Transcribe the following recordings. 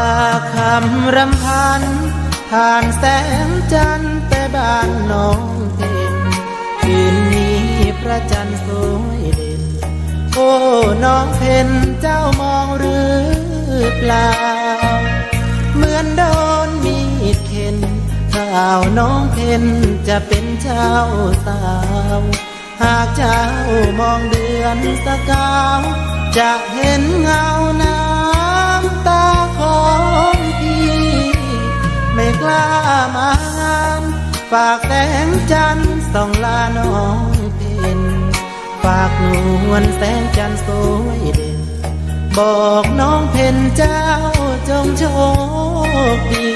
ฝากคำรำพัน ผ่านแสงจันทร์แต่บ้านน้องเพ็ญคืนนี้พระจันทร์สวยเด่น โอ้น้องเพ็ญเจ้ามองหรือเปล่า เหมือนโดนมีดเข็นข่าวน้องเพ็ญจะเป็นเจ้าสาว หากเจ้ามองเดือนสกาว จะเห็นเงาน้ำ กล้ามางานฝากแสงจันทร์ส่องลาน้องเพ็ญฝากนวลแสงจันทร์สวยเด่น บอกน้องเพ็ญเจ้าจงโชคดี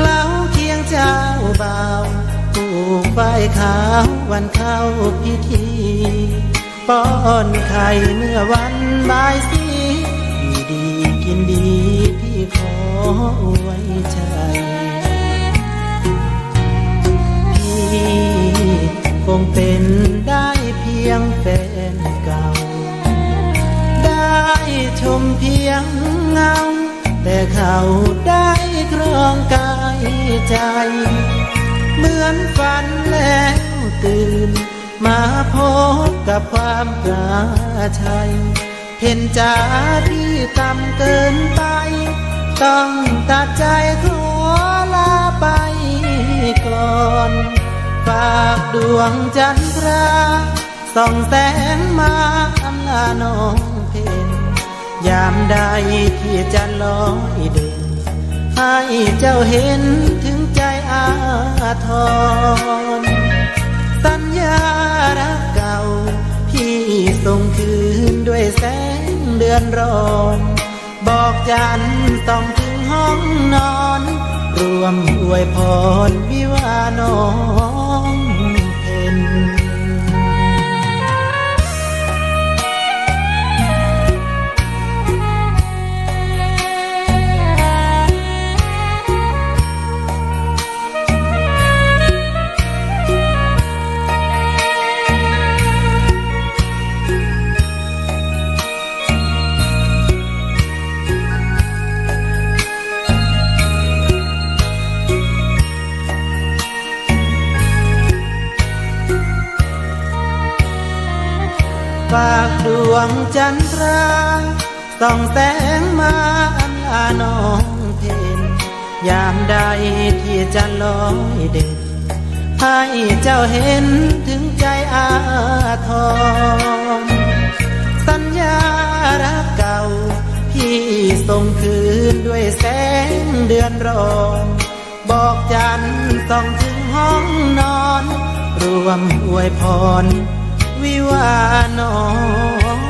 เล้าเคียงเจ้าเบาผูกใบขาววันเข้าพิธี ป้อนไข่เมื่อวันบ่ายสี ไว้ใจพี่คงเป็นได้เพียงแฟนเก่า ได้ชมเพียงเงา แต่เขาได้ครองกายใจ เหมือนฝันแล้วตื่น มาพบกับความกระชัยเห็นจาที่ต่ำเกินไป ต้องตัดใจขอลาไปก่อน ฝากดวงจันทราส่องแสงมาอำลาน้องเพนยามใดที่จันลอยเด่นให้เจ้าเห็นถึงใจอาทร สัญญารักเก่า พี่ส่งคืนด้วยแสงเดือนร้อน จันทร์ต้องถึงห้องนอน รวมอวยพรวิวาน้อง ฝากดวงจันทราส่องแสงมาอันลาน้องเพนยามใดที่จันลอยเด่นให้เจ้าเห็นถึงใจอาทรสัญญารักเก่า พี่ส่งคืนด้วยแสงเดือนรองบอกจันส่องถึงห้องนอน รวมอวยพร วิวาน้อง